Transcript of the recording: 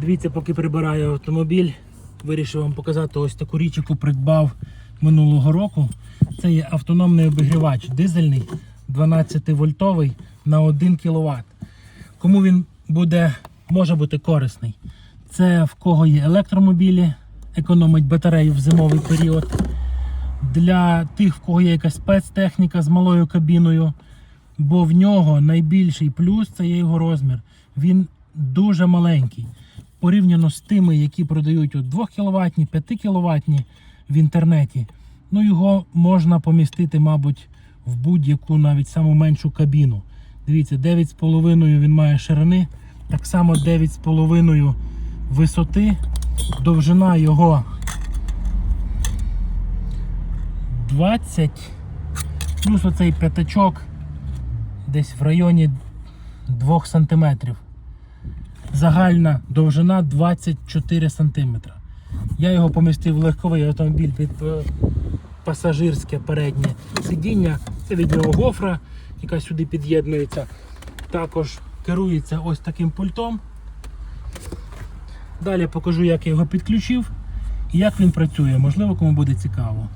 Дивіться, поки прибираю автомобіль, вирішив вам показати ось таку річ, яку придбав минулого року. Це є автономний обігрівач дизельний 12-вольтовий на 1 кВт. Кому він буде, може бути корисний? Це в кого є електромобілі, економить батарею в зимовий період. Для тих, в кого є якась спецтехніка з малою кабіною, бо в нього найбільший плюс це є його розмір. Він дуже маленький. Порівняно з тими, які продають от 2 кВт, 5 кВт в інтернеті. Ну, його можна помістити, мабуть, в будь-яку навіть саму меншу кабіну. Дивіться, 9,5 він має ширини, так само 9,5 висоти. Довжина його 20, плюс оцей п'ятачок десь в районі 2 см. Загальна довжина 24 см. Я його помістив в легковий автомобіль під е, пасажирське переднє сидіння. Це від нього гофра, яка сюди під'єднується. Також керується ось таким пультом. Далі покажу, як я його підключив і як він працює. Можливо, кому буде цікаво.